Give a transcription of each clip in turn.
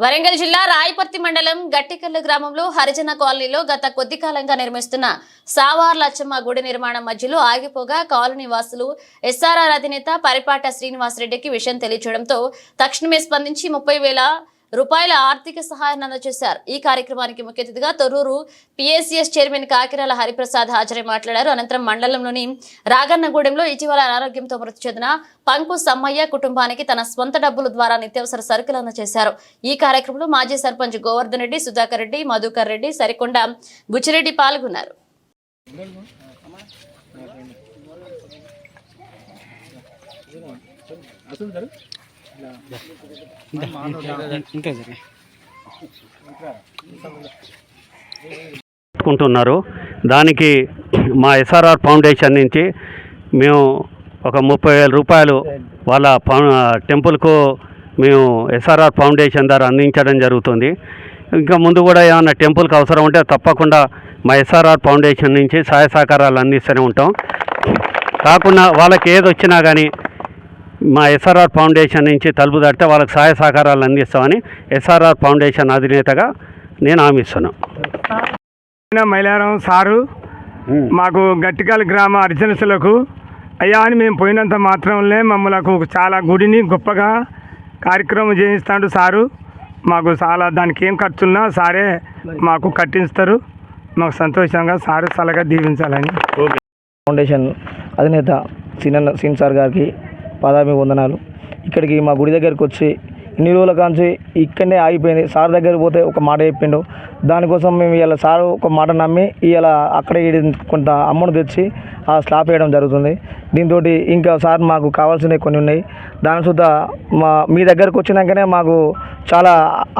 వరంగల్ జిల్లా రాయపర్తి మండలం గట్టికల్లు గ్రామంలో హరిజన కాలనీలో గత కొద్ది కాలంగా నిర్మిస్తున్న సావార్ లచ్చమ్మ గుడి నిర్మాణం మధ్యలో ఆగిపోగా కాలనీ వాసులు ఎస్ఆర్ఆర్ అధినేత పరిపాట శ్రీనివాసరెడ్డికి విషయం తెలియచేయడంతో తక్షణమే స్పందించి ముప్పై వేల రూపాయల ఆర్థిక సహాయాన్ని అందజేశారు. ఈ కార్యక్రమానికి ముఖ్య అతిథిగా తొర్రూరు పిఎస్సిఎస్ చైర్మన్ కాకిరాల హరిప్రసాద్ హాజరై మాట్లాడారు. అనంతరం మండలంలోని రాగన్నగూడెంలో ఇటీవల అనారోగ్యంతో మృతి చెందిన పంకు సమ్మయ్య కుటుంబానికి తన స్వంత డబ్బుల ద్వారా నిత్యావసర సరుకులు అందజేశారు. ఈ కార్యక్రమంలో మాజీ సర్పంచ్ గోవర్ధన్ రెడ్డి సుధాకర్ రెడ్డి మధుకర్ రెడ్డి సరికొండ బుచ్చిరెడ్డి పాల్గొన్నారు. పెట్టుకుంటున్నారు. దానికి మా ఎస్ఆర్ఆర్ ఫౌండేషన్ నుంచి మేము ఒక ముప్పై వేల రూపాయలు వాళ్ళ టెంపుల్కు మేము ఎస్ఆర్ఆర్ ఫౌండేషన్ ద్వారా అందించడం జరుగుతుంది. ఇంకా ముందు కూడా ఏమైనా టెంపుల్కి అవసరం ఉంటే తప్పకుండా మా ఎస్ఆర్ఆర్ ఫౌండేషన్ నుంచి సహాయ సహకారాలు అందిస్తూనే ఉంటాం. కాకుండా వాళ్ళకి ఏది వచ్చినా కానీ మా ఎస్ఆర్ఆర్ ఫౌండేషన్ నుంచి తలుపు తడితే వాళ్ళకి సహాయ సహకారాలు అందిస్తామని ఎస్ఆర్ఆర్ ఫౌండేషన్ అధినేతగా నేను హామీ ఇస్తున్నాను అయినా మైలారం సారు మాకు గట్టికాల గ్రామ అర్జనసులకు అయ్యా అని మేము పోయినంత మాత్రంలో మమ్మలకు చాలా గుడిని గొప్పగా కార్యక్రమం చేయిస్తాడు సారు. మాకు చాలా దానికి ఏం ఖర్చున్నా సారే మాకు కట్టిస్తారు మాకు సంతోషంగా సారు చల్లగా దీవించాలని. ఫౌండేషన్ అధినేత సీనన్న సీన్ సార్ గారికి పాదాభి వందనాలు. ఇక్కడికి మా గుడి దగ్గరికి వచ్చి ఇన్ని రోజుల కాంచి ఇక్కడనే ఆగిపోయింది. సార్ దగ్గర పోతే ఒక మాట చెప్పిండు. దానికోసం మేము ఇలా సారు ఒక మాట నమ్మి ఇలా అక్కడ ఈడ కొంత అమౌంట్ తెచ్చి ఆ స్లాబ్ వేయడం జరుగుతుంది. దీంతో ఇంకా సార్ మాకు కావాల్సినవి కొన్ని ఉన్నాయి. దాని సుద్ధ మా మీ దగ్గరకు వచ్చినాకనే మాకు చాలా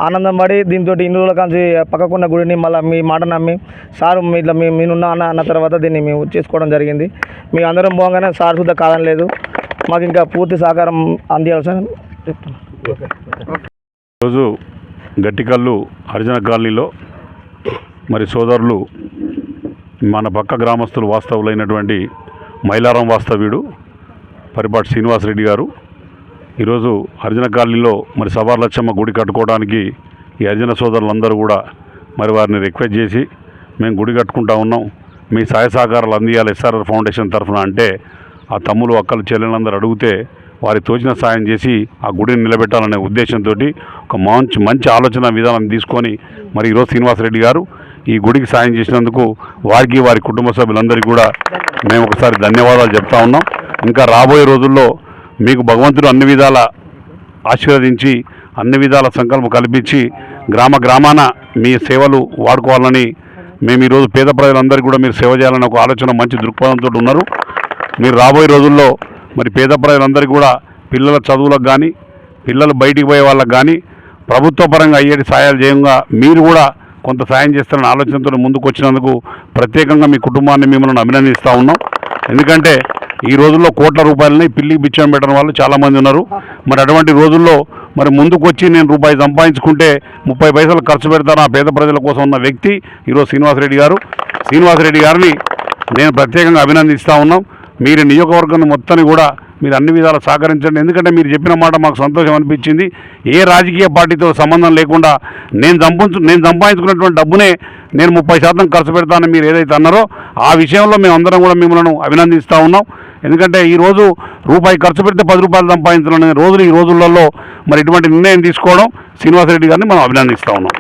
ఆనందం పడి దీంతో ఇన్ని రోజుల కాంచి పక్కకున్న గుడిని మళ్ళీ మీ మాట నమ్మి సార్ మీ ఇట్లా మేము నేనున్నా అన్న అన్న తర్వాత దీన్ని మేము చేసుకోవడం జరిగింది. మీ అందరం పోగానే సార్ సుద్ధ కాదని లేదు మాకు ఇంకా పూర్తి సహకారం అందించాల్సిన చెప్తాను ఈరోజు గట్టికల్లు హరిజన కాలనీలో మరి సోదరులు మన పక్క గ్రామస్తులు వాస్తవులైనటువంటి మైలారం వాస్తవ్యుడు పరిపాటి శ్రీనివాసరెడ్డి గారు. ఈరోజు హరిజన కాలనీలో మరి సభాలచ్చమ్మ గుడి కట్టుకోవడానికి ఈ హరిజన సోదరులందరూ కూడా మరి వారిని రిక్వెస్ట్ చేసి మేము గుడి కట్టుకుంటా ఉన్నాం. మీ సహాయ సహకారాలు అందియాలి ఎస్ఆర్ఆర్ ఫౌండేషన్ తరఫున అంటే ఆ తమ్ములు అక్కలు చెల్లెలందరూ అడిగితే వారి తోచిన సాయం చేసి ఆ గుడిని నిలబెట్టాలనే ఉద్దేశంతో ఒక మంచి మంచి ఆలోచన విధానం తీసుకొని మరి ఈరోజు శ్రీనివాసరెడ్డి గారు ఈ గుడికి సాయం చేసినందుకు వారికి వారి కుటుంబ సభ్యులందరికీ కూడా మేము ఒకసారి ధన్యవాదాలు చెప్తా ఉన్నాం. ఇంకా రాబోయే రోజుల్లో మీకు భగవంతుడు అన్ని విధాల ఆశీర్వదించి అన్ని విధాల సంకల్పం కల్పించి గ్రామ గ్రామాన మీ సేవలు వాడుకోవాలని మేము ఈరోజు పేద ప్రజలందరికీ కూడా మీరు సేవ చేయాలని ఒక ఆలోచన మంచి దృక్పథంతో ఉన్నారు. మీరు రాబోయే రోజుల్లో మరి పేద ప్రజలందరికీ కూడా పిల్లల చదువులకు కానీ పిల్లలు బయటికి పోయే వాళ్ళకి కానీ ప్రభుత్వ పరంగా అయ్యేటి సాయాలు చేయంగా మీరు కూడా కొంత సాయం చేస్తారని ఆలోచనతో ముందుకు వచ్చినందుకు ప్రత్యేకంగా మీ కుటుంబాన్ని మిమ్మల్ని అభినందిస్తూ ఉన్నాం. ఎందుకంటే ఈ రోజుల్లో కోట్ల రూపాయలని పిల్లికి బిచ్చం పెట్టడం వాళ్ళు చాలామంది ఉన్నారు. మరి అటువంటి రోజుల్లో మరి ముందుకు వచ్చి నేను రూపాయి సంపాదించుకుంటే ముప్పై పైసలు ఖర్చు పెడతాను ఆ పేద ప్రజల కోసం ఉన్న వ్యక్తి? ఈరోజు శ్రీనివాసరెడ్డి గారు. శ్రీనివాసరెడ్డి గారిని నేను ప్రత్యేకంగా అభినందిస్తూ ఉన్నాం. మీరు నియోజకవర్గం మొత్తాన్ని కూడా మీరు అన్ని విధాలు సహకరించండి. ఎందుకంటే మీరు చెప్పిన మాట మాకు సంతోషం అనిపించింది. ఏ రాజకీయ పార్టీతో సంబంధం లేకుండా నేను సంపాదించు నేను సంపాదించుకున్నటువంటి డబ్బునే నేను ముప్పై శాతం ఖర్చు పెడతానని మీరు ఏదైతే అన్నారో ఆ విషయంలో మేము అందరం కూడా మిమ్మల్ని అభినందిస్తూ ఉన్నాం. ఎందుకంటే ఈ రోజు రూపాయి ఖర్చు పెడితే పది రూపాయలు సంపాదించాలనే రోజులు ఈ రోజులలో మరి ఇటువంటి నిర్ణయం తీసుకోవడం శ్రీనివాసరెడ్డి గారిని మనం అభినందిస్తూ ఉన్నాం.